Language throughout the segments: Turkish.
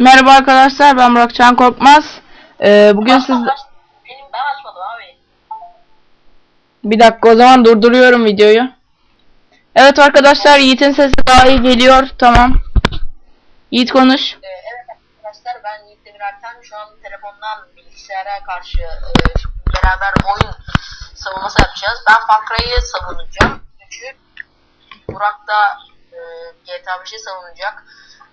Merhaba arkadaşlar ben Burakcan Korkmaz. Ee, bugün siz... Benim ben açmadım abi. Bir dakika o zaman durduruyorum videoyu. Evet arkadaşlar Yiğit'in sesi daha iyi geliyor. Tamam. Yiğit konuş. Ee, evet arkadaşlar ben Yiğit Demir Erten. Şu an telefondan bilgisayara karşı e, beraber oyun savunması yapacağız. Ben Far Cry'ı savunacağım. Çünkü Burak da e, GTA 5'i savunacak.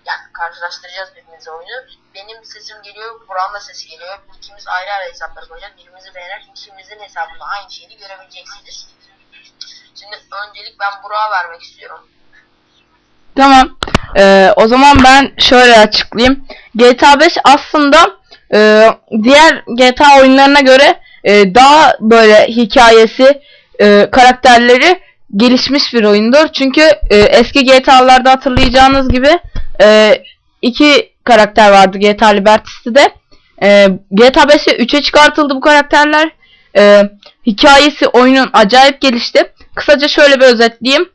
Yani karşılaştıracağız birbirimize oyunu. Benim sesim geliyor, Burak'ın da sesi geliyor. İkimiz ayrı ayrı hesapları koyacağız. Birbirimizi beğenerek ikimizin hesabında aynı şeyi görebileceksiniz. Şimdi öncelik ben Burak'a vermek istiyorum. Tamam. Ee, o zaman ben şöyle açıklayayım. GTA 5 aslında e, diğer GTA oyunlarına göre e, daha böyle hikayesi, e, karakterleri gelişmiş bir oyundur. Çünkü e, eski GTA'larda hatırlayacağınız gibi e, iki karakter vardı GTA Liberty'de de. E, GTA 5'e 3'e çıkartıldı bu karakterler. E, hikayesi oyunun acayip gelişti. Kısaca şöyle bir özetleyeyim.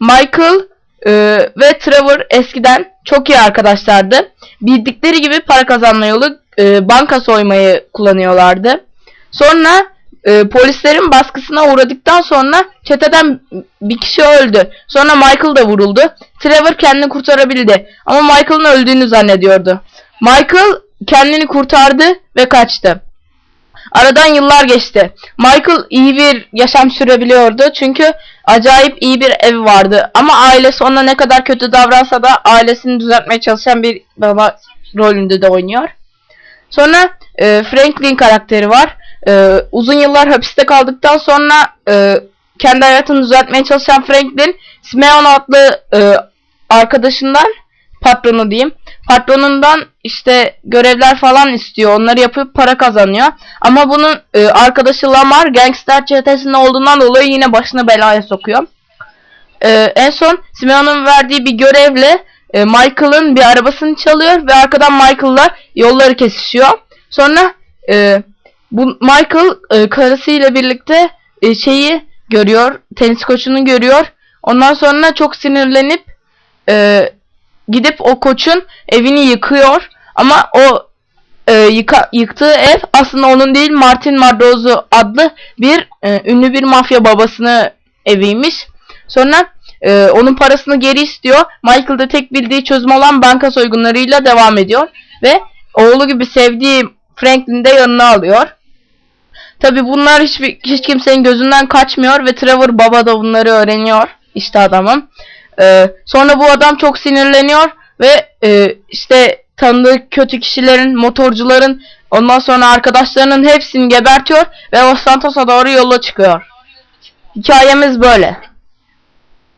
Michael e, ve Trevor eskiden çok iyi arkadaşlardı. Bildikleri gibi para kazanma yolu e, banka soymayı kullanıyorlardı. Sonra e, polislerin baskısına uğradıktan sonra çeteden bir kişi öldü. Sonra Michael da vuruldu. Trevor kendini kurtarabildi ama Michael'ın öldüğünü zannediyordu. Michael kendini kurtardı ve kaçtı. Aradan yıllar geçti. Michael iyi bir yaşam sürebiliyordu çünkü acayip iyi bir evi vardı. Ama ailesi ona ne kadar kötü davransa da ailesini düzeltmeye çalışan bir baba rolünde de oynuyor. Sonra e, Franklin karakteri var. E, uzun yıllar hapiste kaldıktan sonra e, kendi hayatını düzeltmeye çalışan Franklin, Simeon adlı e, arkadaşından patronu diyeyim. Patronundan işte görevler falan istiyor. Onları yapıp para kazanıyor. Ama bunun e, arkadaşı Lamar gangster çetesinde olduğundan dolayı yine başını belaya sokuyor. E, en son Simeon'un verdiği bir görevle e, Michael'ın bir arabasını çalıyor ve arkadan Michael'la yolları kesişiyor. Sonra e, bu Michael e, karısıyla birlikte e, şeyi görüyor, tenis koçunu görüyor. Ondan sonra çok sinirlenip e, gidip o koçun evini yıkıyor. Ama o e, yıka, yıktığı ev aslında onun değil Martin Mardozo adlı bir e, ünlü bir mafya babasını eviymiş. Sonra e, onun parasını geri istiyor. Michael da tek bildiği çözüm olan banka soygunlarıyla devam ediyor. Ve oğlu gibi sevdiği Franklin'i de yanına alıyor. Tabi bunlar hiçbir, hiç kimsenin gözünden kaçmıyor ve Trevor baba da bunları öğreniyor. İşte adamım. Ee, sonra bu adam çok sinirleniyor ve e, işte tanıdığı kötü kişilerin, motorcuların, ondan sonra arkadaşlarının hepsini gebertiyor ve Los Santos'a doğru yola çıkıyor. Hikayemiz böyle.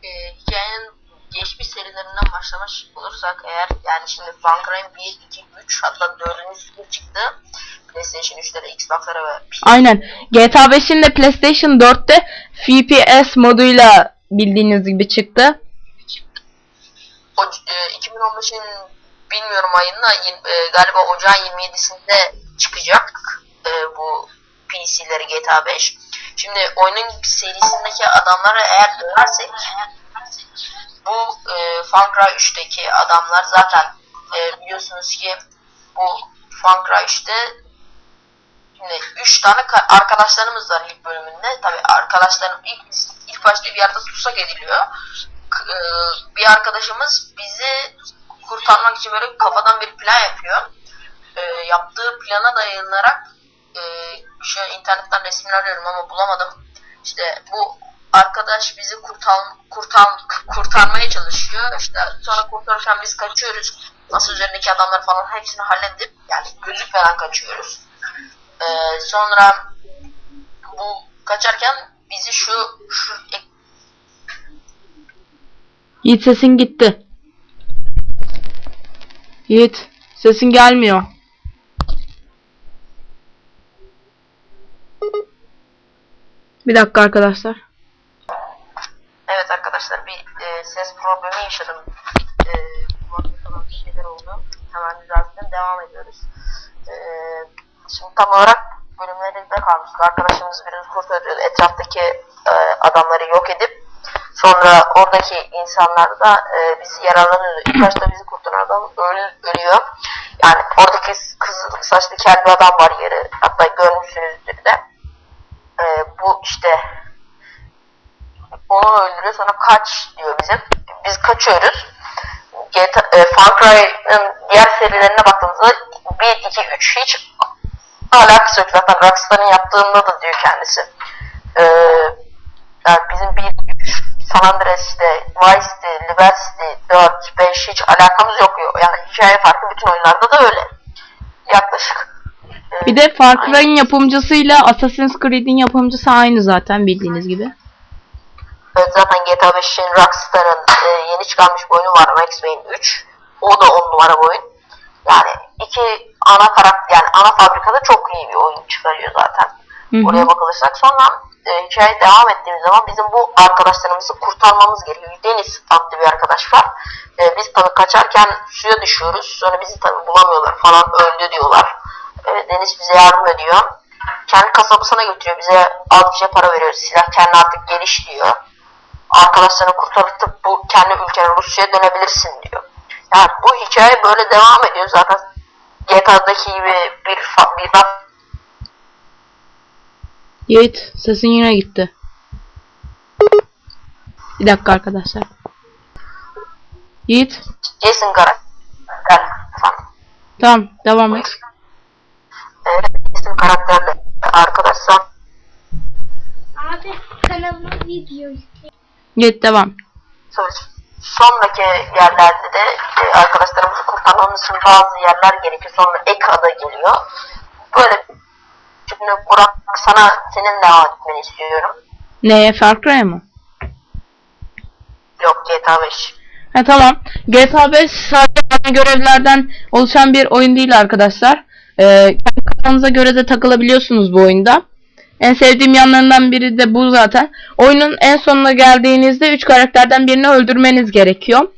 e, hikayenin geçmiş serilerinden başlamış olursak eğer yani şimdi Far Cry 1, 2, 3 hatta 4. çıktı. PlayStation 3'te de Xbox'lara ve Aynen. GTA 5'in de PlayStation 4'te FPS moduyla bildiğiniz gibi çıktı. o, e, 2015'in bilmiyorum ayında e, galiba ocağın 27'sinde çıkacak e, bu PC'leri GTA 5. Şimdi oyunun serisindeki adamları eğer dönersek bu e, Far Cry 3'teki adamlar zaten e, biliyorsunuz ki bu Far Cry 3'te Şimdi 3 tane ka- arkadaşlarımız var ilk bölümünde. Tabi arkadaşlarım ilk, ilk başta bir yerde tutsak ediliyor. E, bir arkadaşımız bizi kurtarmak için böyle kafadan bir plan yapıyor. E, yaptığı plana dayanarak e, şu internetten resimler arıyorum ama bulamadım. İşte bu arkadaş bizi kurtar, kurtar, kurtarmaya çalışıyor. İşte sonra kurtarırken biz kaçıyoruz. Masa üzerindeki adamlar falan hepsini halledip yani gözükmeden kaçıyoruz. Ee, sonra bu kaçarken bizi şu şu Yiğit sesin gitti. Yiğit sesin gelmiyor. Bir dakika arkadaşlar. evet arkadaşlar bir e, ses problemi yaşadım. E, falan bir şeyler oldu. Hemen düzelttim. Devam ediyoruz. E, şimdi tam olarak bölümlerinde kalmıştık. Arkadaşımız birini kurtarıyor. Etraftaki e, adamları yok edip sonra oradaki insanlar da e, bizi yararlanıyordu. İlk başta bizi kurtarıyor. tutan adam öl- ölüyor. Yani oradaki kızıl saçlı kel bir adam var yeri. Hatta görmüşsünüzdür de. Ee, bu işte onu öldürüyor sonra kaç diyor bize. Biz kaçıyoruz. GTA, e, Far Cry'ın diğer serilerine baktığımızda 1, 2, 3 hiç alakası yok. Zaten Rockstar'ın yaptığında da diyor kendisi. Ee, yani bizim 1, 3, San Andreas işte, Vice City, Liberty City, 4, 5 hiç alakamız yok. Yani hikaye farklı bütün oyunlarda da öyle. Yaklaşık. Ee, Bir de Far Cry'in yapımcısıyla Assassin's Creed'in yapımcısı aynı zaten bildiğiniz gibi. Evet zaten GTA 5'in Rockstar'ın e, yeni çıkarmış bir oyunu var Max Payne 3. O da 10 numara bir oyun. Yani iki ana karakter yani ana fabrikada çok iyi bir oyun çıkarıyor zaten. Hı hı. Oraya bakılırsak sonra e, hikaye devam ettiğimiz zaman bizim bu arkadaşlarımızı kurtarmamız gerekiyor. Deniz adlı bir arkadaş var. E, biz tabii kaçarken suya düşüyoruz. Sonra bizi tabii bulamıyorlar falan öldü diyorlar. E, Deniz bize yardım ediyor. Kendi kasabasına götürüyor. Bize az bir şey para veriyor. Silah kendi artık geliş diyor arkadaşlarını kurtarıp bu kendi ülkene Rusya'ya dönebilirsin diyor. Yani bu hikaye böyle devam ediyor zaten GTA'daki gibi bir bir bak Yiğit sesin yine gitti. Bir dakika arkadaşlar. Yiğit. Jason karakter falan. Tamam devam et. Jason karakterle arkadaşlar Abi kanalıma video yükle. Yiğit devam. sonraki yerlerde de e, arkadaşlarımızı kurtarmamız için bazı yerler gerekiyor. Sonra ek ada geliyor. Böyle şimdi Burak sana senin devam etmeni istiyorum. Neye Far Cry mı? Yok GTA 5. Ha tamam. GTA 5 sadece ana görevlerden oluşan bir oyun değil arkadaşlar. Ee, kendi kafanıza göre de takılabiliyorsunuz bu oyunda. En sevdiğim yanlarından biri de bu zaten. Oyunun en sonuna geldiğinizde 3 karakterden birini öldürmeniz gerekiyor.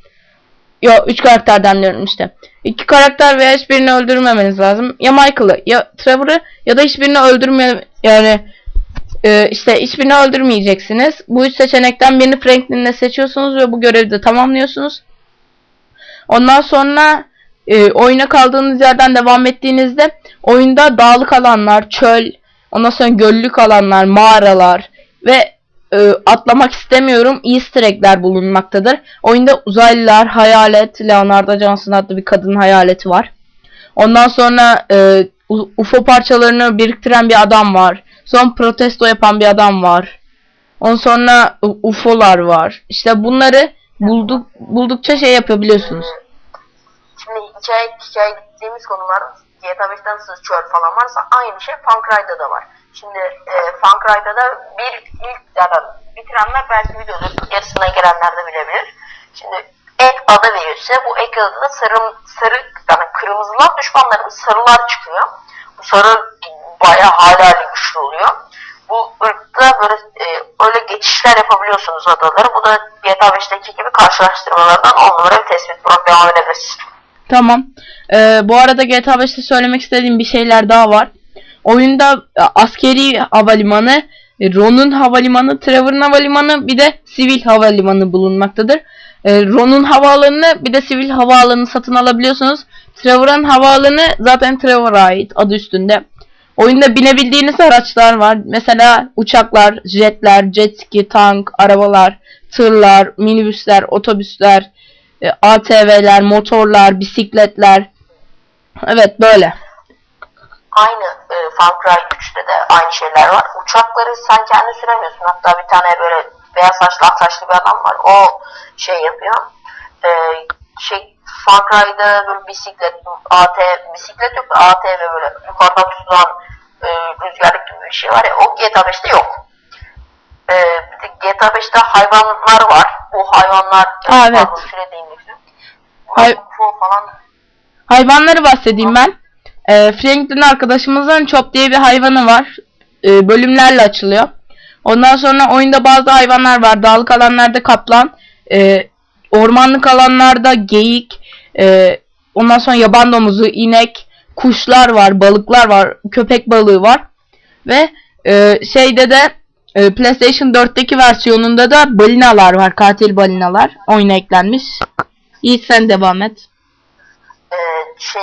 Yo 3 karakterden diyorum işte. 2 karakter veya hiçbirini öldürmemeniz lazım. Ya Michael'ı ya Trevor'ı ya da hiçbirini öldürme yani e, işte hiçbirini öldürmeyeceksiniz. Bu üç seçenekten birini Franklin'le seçiyorsunuz ve bu görevi de tamamlıyorsunuz. Ondan sonra e, oyuna kaldığınız yerden devam ettiğinizde oyunda dağlık alanlar, çöl, ondan sonra göllük alanlar, mağaralar ve e, atlamak istemiyorum easter egg'ler bulunmaktadır. Oyunda uzaylılar, hayalet, Leonardo Johnson adlı bir kadın hayaleti var. Ondan sonra e, UFO parçalarını biriktiren bir adam var. Son protesto yapan bir adam var. Ondan sonra UFO'lar var. İşte bunları bulduk buldukça şey yapabiliyorsunuz. Şimdi hikaye, hikaye gittiğimiz konular GTA 5'ten nasıl çöl falan varsa aynı şey Far Cry'da da var. Şimdi e, Far Cry'da da bir ilk yani bitirenler belki videonun yarısına gelenler de bilebilir. Şimdi ek ada veriyor size. Bu ek adada sarı, sarı yani kırmızılar düşmanlarımız sarılar çıkıyor. Bu sarı bayağı hala güçlü oluyor. Bu ırkta böyle e, öyle geçişler yapabiliyorsunuz adaları. Bu da GTA 5'teki gibi karşılaştırmalardan on bir tespit. Burak devam. Tamam. Ee, bu arada GTA 5'te söylemek istediğim bir şeyler daha var. Oyunda e, askeri havalimanı, Ron'un havalimanı, Trevor'ın havalimanı bir de sivil havalimanı bulunmaktadır. E, Ron'un havaalanını bir de sivil havaalanı satın alabiliyorsunuz. Trevor'ın havaalanı zaten Trevor'a ait adı üstünde. Oyunda binebildiğiniz araçlar var. Mesela uçaklar, jetler, jet ski, tank, arabalar, tırlar, minibüsler, otobüsler, e, ATV'ler, motorlar, bisikletler. Evet böyle. Aynı e, Far Cry 3'te de aynı şeyler var. Uçakları sen kendi süremiyorsun. Hatta bir tane böyle beyaz saçlı ak saçlı bir adam var. O şey yapıyor. E, şey Far Cry'da böyle bisiklet, AT, bisiklet yok da ATV böyle yukarıdan tutulan e, rüzgarlık gibi bir şey var ya. O GTA 5'te yok. E, GTA 5'te hayvanlar var. O hayvanlar Aa, evet. istiyorum. Hay- falan Hayvanları bahsedeyim ben. E, Franklin arkadaşımızın Chop diye bir hayvanı var. E, bölümlerle açılıyor. Ondan sonra oyunda bazı hayvanlar var. Dağlık alanlarda kaplan, e, ormanlık alanlarda geyik, e, ondan sonra yaban domuzu, inek, kuşlar var, balıklar var, köpek balığı var. Ve e, şeyde de e, PlayStation 4'teki versiyonunda da balinalar var, katil balinalar. Oyuna eklenmiş. İyi sen devam et. şey